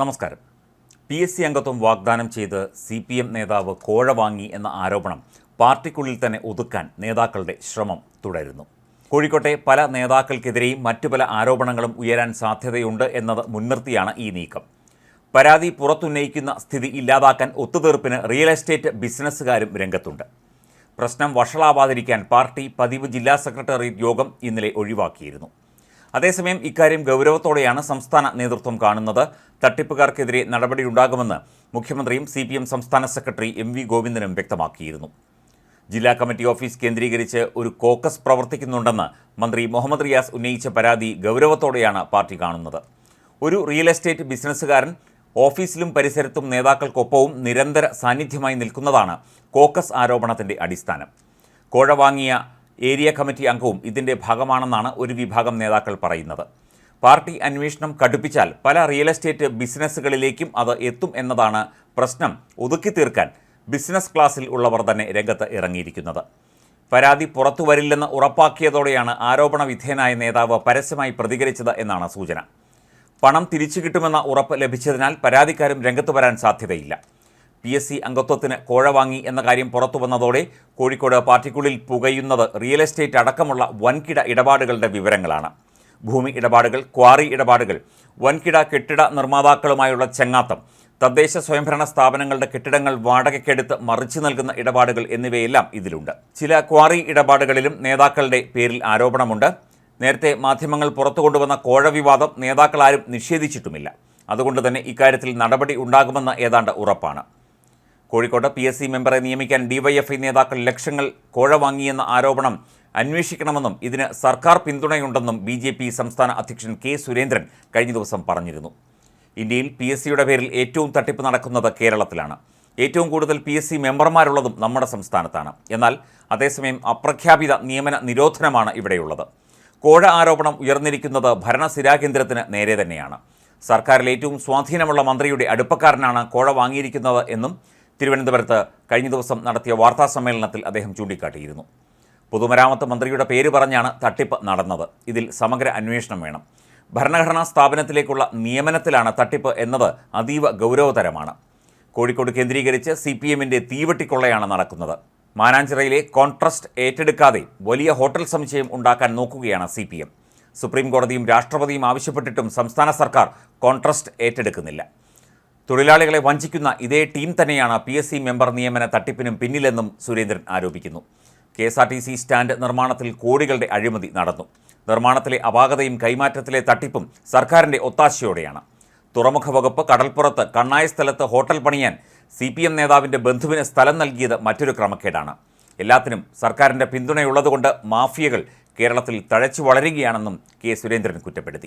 നമസ്കാരം. P S C അംഗത്വം വാഗ്ദാനം ചെയ്ത് സി പി എം നേതാവ് കോഴ വാങ്ങി എന്ന ആരോപണം പാർട്ടിക്കുള്ളിൽ തന്നെ ഒതുക്കാൻ നേതാക്കളുടെ ശ്രമം തുടരുന്നു. കോഴിക്കോട്ടെ പല നേതാക്കൾക്കെതിരെയും മറ്റു പല ആരോപണങ്ങളും ഉയരാൻ സാധ്യതയുണ്ട് എന്നത് മുൻനിർത്തിയാണ് ഈ നീക്കം. പരാതി പുറത്തുന്നയിക്കുന്ന സ്ഥിതി ഇല്ലാതാക്കാൻ ഒത്തുതീർപ്പിന് റിയൽ എസ്റ്റേറ്റ് ബിസിനസ്സുകാരും രംഗത്തുണ്ട്. പ്രശ്നം വഷളാവാതിരിക്കാൻ പാർട്ടി പതിവ് ജില്ലാ സെക്രട്ടേറിയറ്റ് യോഗം ഇന്നലെ ഒഴിവാക്കിയിരുന്നു. അതേസമയം ഇക്കാര്യം ഗൗരവത്തോടെയാണ് സംസ്ഥാന നേതൃത്വം കാണുന്നത്. തട്ടിപ്പുകാർക്കെതിരെ നടപടിയുണ്ടാകുമെന്ന് മുഖ്യമന്ത്രിയും സി പി എം സംസ്ഥാന സെക്രട്ടറി എം വി ഗോവിന്ദനും വ്യക്തമാക്കിയിരുന്നു. ജില്ലാ കമ്മിറ്റി ഓഫീസ് കേന്ദ്രീകരിച്ച് ഒരു കോക്കസ് പ്രവർത്തിക്കുന്നുണ്ടെന്ന് മന്ത്രി മുഹമ്മദ് റിയാസ് ഉന്നയിച്ച പരാതി ഗൗരവത്തോടെയാണ് പാർട്ടി കാണുന്നത്. ഒരു റിയൽ എസ്റ്റേറ്റ് ബിസിനസ്സുകാരൻ ഓഫീസിലും പരിസരത്തും നേതാക്കൾക്കൊപ്പവും നിരന്തര സാന്നിധ്യമായി നിൽക്കുന്നതാണ് കോക്കസ് ആരോപണത്തിന്റെ അടിസ്ഥാനം. കോഴ വാങ്ങിയ ഏരിയ കമ്മിറ്റി അംഗവും ഇതിന്റെ ഭാഗമാണെന്നാണ് ഒരു വിഭാഗം നേതാക്കൾ പറയുന്നത്. പാർട്ടി അന്വേഷണം കടുപ്പിച്ചാൽ പല റിയൽ എസ്റ്റേറ്റ് ബിസിനസ്സുകളിലേക്കും അത് എത്തും എന്നതാണ് പ്രശ്നം ഒതുക്കി തീർക്കാൻ ബിസിനസ് ക്ലാസ്സിൽ ഉള്ളവർ തന്നെ രംഗത്ത് ഇറങ്ങിയിരിക്കുന്നത്. പരാതി പുറത്തു വരില്ലെന്ന് ഉറപ്പാക്കിയതോടെയാണ് ആരോപണ വിധേയനായ നേതാവ് പരസ്യമായി പ്രതികരിച്ചത് എന്നാണ് സൂചന. പണം തിരിച്ചു കിട്ടുമെന്ന ഉറപ്പ് ലഭിച്ചതിനാൽ പരാതിക്കാരും രംഗത്ത് വരാൻ സാധ്യതയില്ല. പി എസ് സി അംഗത്വത്തിന് കോഴ വാങ്ങി എന്ന കാര്യം പുറത്തു വന്നതോടെ കോഴിക്കോട് പാർട്ടിക്കുള്ളിൽ പുകയുന്നത് റിയൽ എസ്റ്റേറ്റ് അടക്കമുള്ള വൻകിട ഇടപാടുകളുടെ വിവരങ്ങളാണ്. ഭൂമി ഇടപാടുകൾ ക്വാറി ഇടപാടുകൾ വൻകിട കെട്ടിട നിർമ്മാതാക്കളുമായുള്ള ചെങ്ങാത്തം തദ്ദേശ സ്വയംഭരണ സ്ഥാപനങ്ങളുടെ കെട്ടിടങ്ങൾ വാടകയ്ക്കെടുത്ത് മറിച്ചു നൽകുന്ന ഇടപാടുകൾ എന്നിവയെല്ലാം ഇതിലുണ്ട്. ചില ക്വാറി ഇടപാടുകളിലും നേതാക്കളുടെ പേരിൽ ആരോപണമുണ്ട്. നേരത്തെ മാധ്യമങ്ങൾ പുറത്തു കൊണ്ടുവന്ന കോഴ വിവാദം നേതാക്കളാരും നിഷേധിച്ചിട്ടുമില്ല. അതുകൊണ്ട് തന്നെ ഇക്കാര്യത്തിൽ നടപടി ഉണ്ടാകുമെന്ന് ഏതാണ്ട് ഉറപ്പാണ്. കോഴിക്കോട് പി എസ് സി മെമ്പറെ നിയമിക്കാൻ ഡിവൈഎഫ്ഐ നേതാക്കൾ ലക്ഷങ്ങൾ കോഴ വാങ്ങിയെന്ന ആരോപണം അന്വേഷിക്കണമെന്നും ഇതിന് സർക്കാർ പിന്തുണയുണ്ടെന്നും ബി ജെ പി സംസ്ഥാന അധ്യക്ഷൻ കെ സുരേന്ദ്രൻ കഴിഞ്ഞ ദിവസം പറഞ്ഞിരുന്നു. ഇന്ത്യയിൽ പി എസ് സിയുടെ പേരിൽ ഏറ്റവും തട്ടിപ്പ് നടക്കുന്നത് കേരളത്തിലാണ്. ഏറ്റവും കൂടുതൽ പി എസ് സി മെമ്പർമാരുള്ളതും നമ്മുടെ സംസ്ഥാനത്താണ്. എന്നാൽ അതേസമയം അപ്രഖ്യാപിത നിയമന നിരോധനമാണ് ഇവിടെയുള്ളത്. കോഴ ആരോപണം ഉയർന്നിരിക്കുന്നത് ഭരണസിരാകേന്ദ്രത്തിന് നേരെ തന്നെയാണ്. സർക്കാരിൽ ഏറ്റവും സ്വാധീനമുള്ള മന്ത്രിയുടെ അടുപ്പക്കാരനാണ് കോഴ വാങ്ങിയിരിക്കുന്നത് എന്നും തിരുവനന്തപുരത്ത് കഴിഞ്ഞ ദിവസം നടത്തിയ വാർത്താ സമ്മേളനത്തിൽ അദ്ദേഹം ചൂണ്ടിക്കാട്ടിയിരുന്നു. പൊതുമരാമത്ത് മന്ത്രിയുടെ പേര് പറഞ്ഞാണ് തട്ടിപ്പ് നടന്നത്. ഇതിൽ സമഗ്ര അന്വേഷണം വേണം. ഭരണഘടനാ സ്ഥാപനത്തിലേക്കുള്ള നിയമനത്തിലാണ് തട്ടിപ്പ് എന്നത് അതീവ ഗൗരവതരമാണ്. കോഴിക്കോട് കേന്ദ്രീകരിച്ച് സി പി എമ്മിന്റെ തീവെട്ടിക്കൊള്ളയാണ് നടക്കുന്നത്. മാനാഞ്ചിറയിലെ കോൺട്രസ്റ്റ് ഏറ്റെടുക്കാതെ വലിയ ഹോട്ടൽ സമുച്ചയം ഉണ്ടാക്കാൻ നോക്കുകയാണ് സി പി എം സുപ്രീം കോടതിയും രാഷ്ട്രപതിയും ആവശ്യപ്പെട്ടിട്ടും സംസ്ഥാന സർക്കാർ കോൺട്രസ്റ്റ് ഏറ്റെടുക്കുന്നില്ല. തൊഴിലാളികളെ വഞ്ചിക്കുന്ന ഇതേ ടീം തന്നെയാണ് പി എസ് സി മെമ്പർ നിയമന തട്ടിപ്പിനും പിന്നിലെന്നും സുരേന്ദ്രൻ ആരോപിക്കുന്നു. K S R T C stand നിർമ്മാണത്തിൽ കോടികളുടെ അഴിമതി നടന്നു. നിർമ്മാണത്തിലെ അപാകതയും കൈമാറ്റത്തിലെ തട്ടിപ്പും സർക്കാരിന്റെ ഒത്താശയോടെയാണ്. തുറമുഖ വകുപ്പ് കടൽപ്പുറത്ത് കണ്ണായ സ്ഥലത്ത് ഹോട്ടൽ പണിയാൻ സി പി എം നേതാവിന്റെ ബന്ധുവിന് സ്ഥലം നൽകിയത് മറ്റൊരു ക്രമക്കേടാണ്. എല്ലാത്തിനും സർക്കാരിന്റെ പിന്തുണയുള്ളതുകൊണ്ട് മാഫിയകൾ കേരളത്തിൽ തഴച്ചു വളരുകയാണെന്നും കെ സുരേന്ദ്രൻ കുറ്റപ്പെടുത്തി.